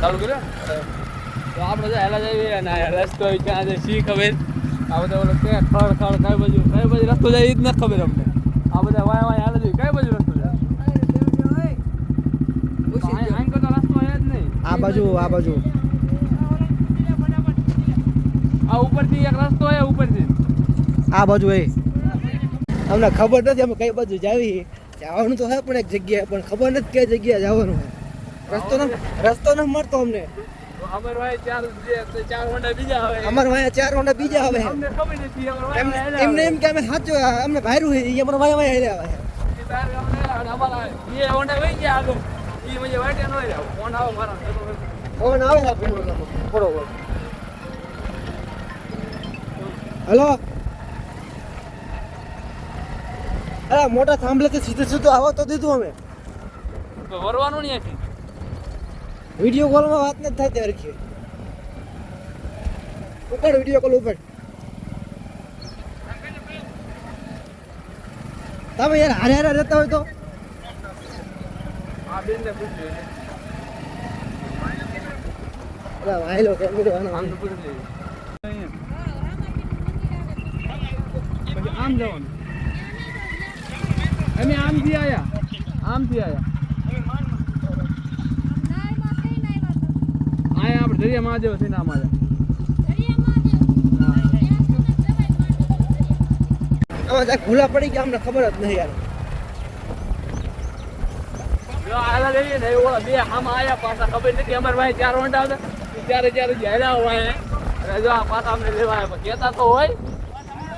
ચાલુ કર્યો તો આપણે જો હેલા જઈએ અને રસ્તો ક્યાં છે શી ખબર આ બધા ઓલો કે ખડ ખડ કઈ બાજુ કઈ બાજુ રસ્તો જાય એ જ નથી ખબર અમને આ બધા વાય વાય હાલે છે કઈ બાજુ. રસ્તો જાય આ બાજુ આ બાજુ આ ઉપરથી એક રસ્તો હે ઉપરથી. આ બાજુ એ. અમને ખબર નથી અમે કઈ બાજુ જાવી. જવાનું તો હે પણ એક જગ્યાએ પણ ખબર નથી કઈ જગ્યાએ જવાનું હે. રસ્તો ન રસ્તો ન મળતો અમને. અમાર વાય ચાર બીજા આવે. અમારા વાયા ચાર હોંડા બીજા આવે. અમને ખબર નથી અમાર વાય એમને એમ કે અમે સાચો અમને ભાયરું છે એ અમારા વાય વાય હેલ્યા આવે. બે હોન્ડા વહી ગયા વાટે ન રહ્યા ફોન આવો મારા ફોન આવે. બરોબર હલો? અરે મોટા થાંભલે સીધે સીધું આવો તો દીધું અમે. તો વરવાનું નહીં હતી વીડિયો કોલમાં વાત નથી થાય ત્યારે કે ઉપર વીડિયો કોલ ઉપર તમે યાર હારે હારે રહેતા હોય તો? આ બેન ને પૂછ્યું અરે વાયલો કેમેરો આમ તો. પછી આમ જવાનું. અમે આમથી આવ્યા આમથી આયા. આયા આપણે દરિયા મહાદેવ થઈને આમ આવ્યા ભૂલા પડી ગયા અમને ખબર જ નહીં યાર. જઈએ ને એ બે આમાં આયા પાછા ખબર નથી અમારે ભાઈ ચાર વંટા હતા. ત્યારે ત્યારે જ્યાં હોય જો આ પાછા અમને લેવા આવ્યા. પણ કહેતા તો હોય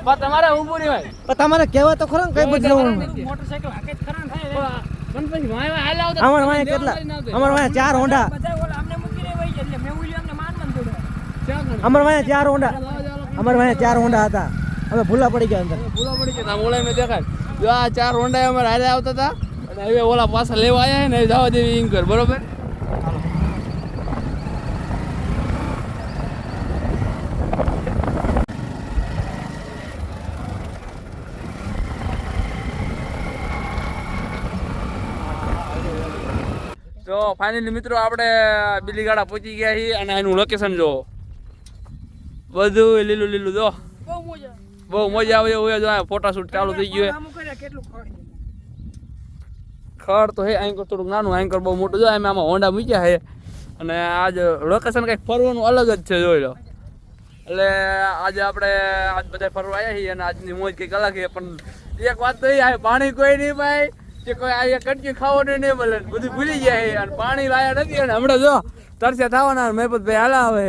પણ તમારે ઊભું નહીં હોય? પણ તમારે કહેવા તો ખરા ને કઈ બાજુ મોટરસાઇકલ હાકે ખરા થાય. અમાર વાયા કેટલા અમાર વાયા ચાર હોંડા. અમાર વાયા ચાર હોંડા. અમાર વાયા ચાર હોંડા હતા. અમે ભૂલા પડી ગયા અંદર. ભૂલા પડી ગયા. ઓલા મેં દેખાય. જો આ ચાર હોન્ડા અમારે હારે આવતા હતા. અને હવે ઓલા પાછા લેવા આવ્યા ને જવા દેવી ઇંગ કર બરોબર? તો ફાઇનલી મિત્રો આપણે બિલીગાડા પહોંચી ગયા છીએ અને એનું લોકેશન જો બધું લીલું લીલું જો. બહુ મજા. આવે એવું જો આ ફોટાશૂટ ચાલુ થઈ ગયું ખડ. તો હે એન્કર થોડુંક નાનું એન્કર બહુ મોટું. જો એમ આમાં હોન્ડા મૂક્યા છે અને આજ લોકેશન કંઈક ફરવાનું અલગ જ છે જોઈ લો. એટલે આજે આપણે આજ બધા ફરવા આવ્યા છીએ અને આજની મોજ કંઈક અલગ છે. પણ એક વાત તો એ પાણી કોઈ નહીં ભાઈ. કે કોઈ આ કટકી ખાવાનું નહીં મળે. બધું ભૂલી ગયા અને પાણી લાયા નથી અને હમણાં જો તરસ્યા થવાના મહેપતભાઈ હાલા આવે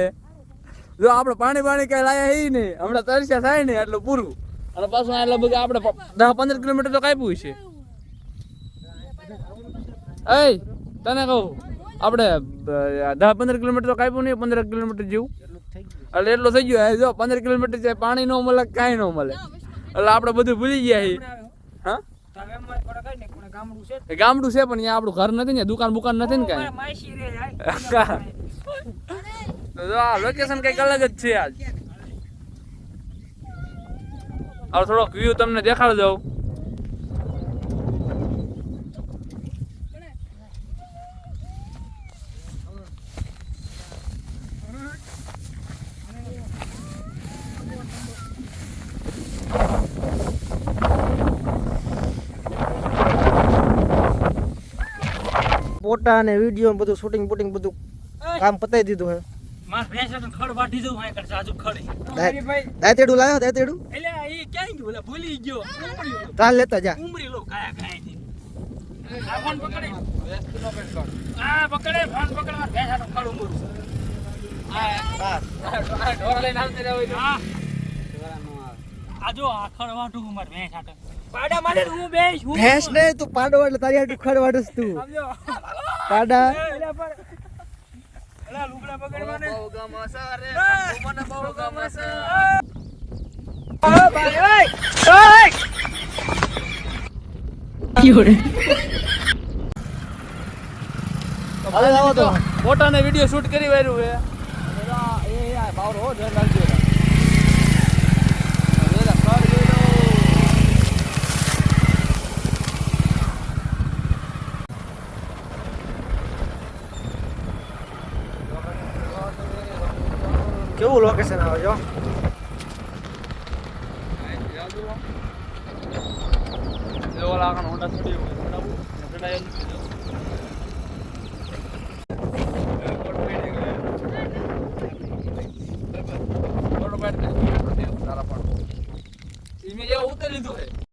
જો આપણે પાણી પાણી કઈ લાયા હી નહીં. હમણાં તરસ્યા થાય ને એટલે પૂરું. અને પાછું આ લગભગ આપણે દસ પંદર કિલોમીટર તો કાપ્યું છે. એ તને કહું, આપણે દસ પંદર કિલોમીટર તો કાપ્યું નહીં, પંદર કિલોમીટર જેવું. એટલે એટલું થઈ ગયું. જો, પંદર કિલોમીટર છે, પાણી ન મળે, કાંઈ ન મળે. એટલે આપણે બધું ભૂલી ગયા છીએ હા છે. ગામડું છે પણ અહીંયા આપણું ઘર નથી ને દુકાન બુકાન નથી ને કાંઈ. તો આ લોકેશન કંઈક અલગ જ છે આજ. હવે થોડોક વ્યૂ તમને દેખાડ દઉં. ફોટા અને વીડિયો બધું શૂટિંગ બૂટિંગ બધું કામ પતાવી દીધું હે. માર ભેંસ હતું ખડ વાટી દઉં અહીં કરશે આજુ ખડી. દાંતેડું લાવ્યો દાંતેડું એટલે એ ક્યાં ગયું? ઓલા ભૂલી ગયો. લો. ચાલ લેતા જા. ઉમરી લો કાયા કાયા થી ફોન પકડે. આ પકડે ફોન પકડે માર ભેંસ હતું ખડ ઉમરું. ઢોરા લઈને આવતી રહેવું હોય હા. આ. જો આ ખડ વાટું માર ભેંસ હતું પાડા મારે હું બેસ હું ભેંસ ને તું પાડો એટલે તારી હાટું ખડ તું. સમજો. પાડા. ફોટા ને વીડિયો શૂટ કરી વાર્યું છે એ આ બાવરો હો ધ્યાન રાખજો વેલા કર વેલો કેવું લોકેશન આવે જો આગળ હોન્ડા ચડી ચડાવું ચડાયેલું.